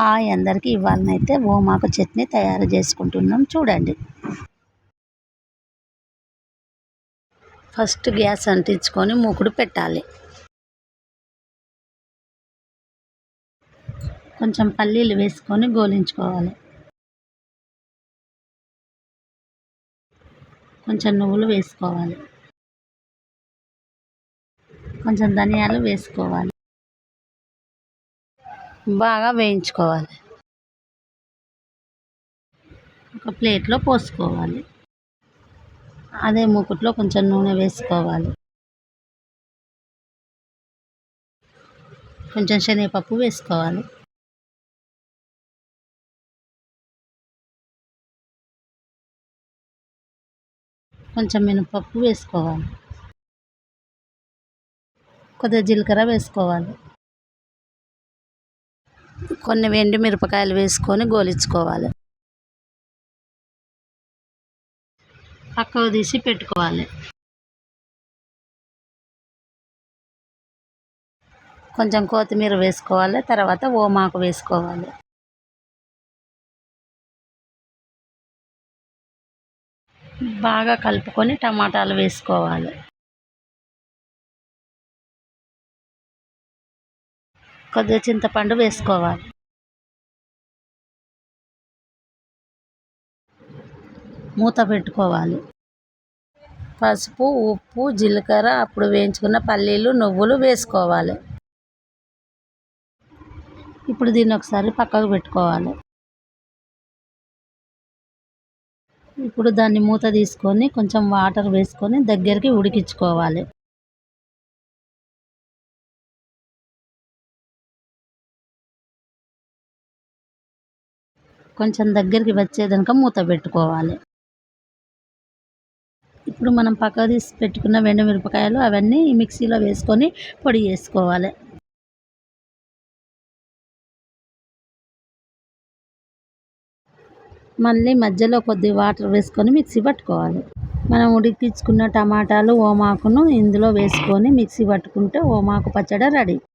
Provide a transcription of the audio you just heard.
Hi అందరికీ. ఇవాళనైతే ఓమాకు చట్నీ తయారు చేసుకుంటున్నాం. చూడండి. ఫస్ట్ గ్యాస్ అంటించుకొని మూకుడు పెట్టాలి. కొంచెం పల్లీలు వేసుకొని గోలించుకోవాలి. కొంచెం నువ్వులు వేసుకోవాలి. కొంచెం ధనియాలు వేసుకోవాలి. బాగా వేయించుకోవాలి. ఒక ప్లేట్లో పోసుకోవాలి. అదే మూకుట్లో కొంచెం నూనె వేసుకోవాలి. కొంచెం శనగపప్పు వేసుకోవాలి. కొంచెం మినపప్పు వేసుకోవాలి. కొద్దిగా జీలకర్ర వేసుకోవాలి. కొన్ని వెండి మిరపకాయలు వేసుకొని గోలించుకోవాలి. పక్కకు తీసి పెట్టుకోవాలి. కొంచెం కొత్తిమీర వేసుకోవాలి తర్వాత ఓమాకు వేసుకోవాలి. బాగా కలుపుకొని టమాటాలు వేసుకోవాలి. కొద్దిగా చింతపండు వేసుకోవాలి. మూత పెట్టుకోవాలి. పసుపు ఉప్పు జీలకర్ర అప్పుడు వేయించుకున్న పల్లీలు నువ్వులు వేసుకోవాలి. ఇప్పుడు దీన్ని ఒకసారి పక్కకు పెట్టుకోవాలి. ఇప్పుడు దాన్ని మూత తీసుకొని కొంచెం వాటర్ వేసుకొని దగ్గరికి ఉడికించుకోవాలి. కొంచెం దగ్గరికి వచ్చేదనుక మూత పెట్టుకోవాలి. ఇప్పుడు మనం పక్క తీసి పెట్టుకున్న వెండు మిరపకాయలు అవన్నీ మిక్సీలో వేసుకొని పొడి చేసుకోవాలి. మళ్ళీ మధ్యలో కొద్ది వాటర్ వేసుకొని మిక్సీ పట్టుకోవాలి. మనం ఉడికించుకున్న టమాటాలు ఓమాకును ఇందులో వేసుకొని మిక్సీ పట్టుకుంటే ఓమాకు పచ్చడి రెడీ.